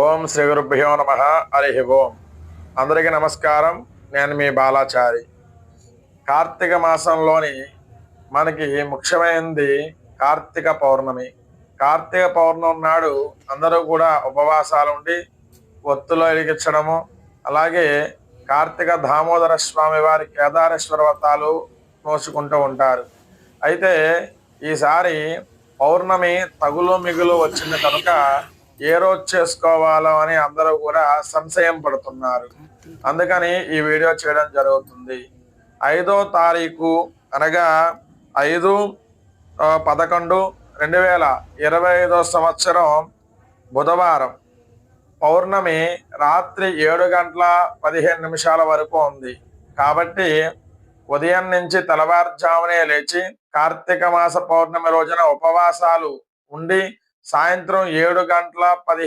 ఓం శ్రీ గురుభ్యో నమ హరి ఓం. అందరికీ నమస్కారం. నేను మీ బాలాచారి. కార్తీక మాసంలోని మనకి ముఖ్యమైనది కార్తీక పౌర్ణమి. కార్తీక పౌర్ణమి నాడు అందరూ కూడా ఉపవాసాలు ఉండి ఒత్తులో ఎలిగించడము అలాగే కార్తీక దామోదర స్వామి వారి కేదారేశ్వర వ్రతాలు మోసుకుంటూ ఉంటారు. అయితే ఈసారి పౌర్ణమి తగులు మిగులు వచ్చింది కనుక ఏ రోజు చేసుకోవాలో అని అందరూ కూడా సంశయం పడుతున్నారు. అందుకని ఈ వీడియో చేయడం జరుగుతుంది. ఐదో తారీఖు అనగా ఐదు పదకొండు రెండు వేల ఇరవై ఐదో సంవత్సరం బుధవారం. పౌర్ణమి రాత్రి ఏడు గంటల పదిహేను నిమిషాల వరకు ఉంది. కాబట్టి ఉదయం నుంచి తెల్లవారుజామునే లేచి కార్తీక మాస పౌర్ణమి రోజున ఉపవాసాలు ఉండి సాయంత్రం ఏడు గంటల పది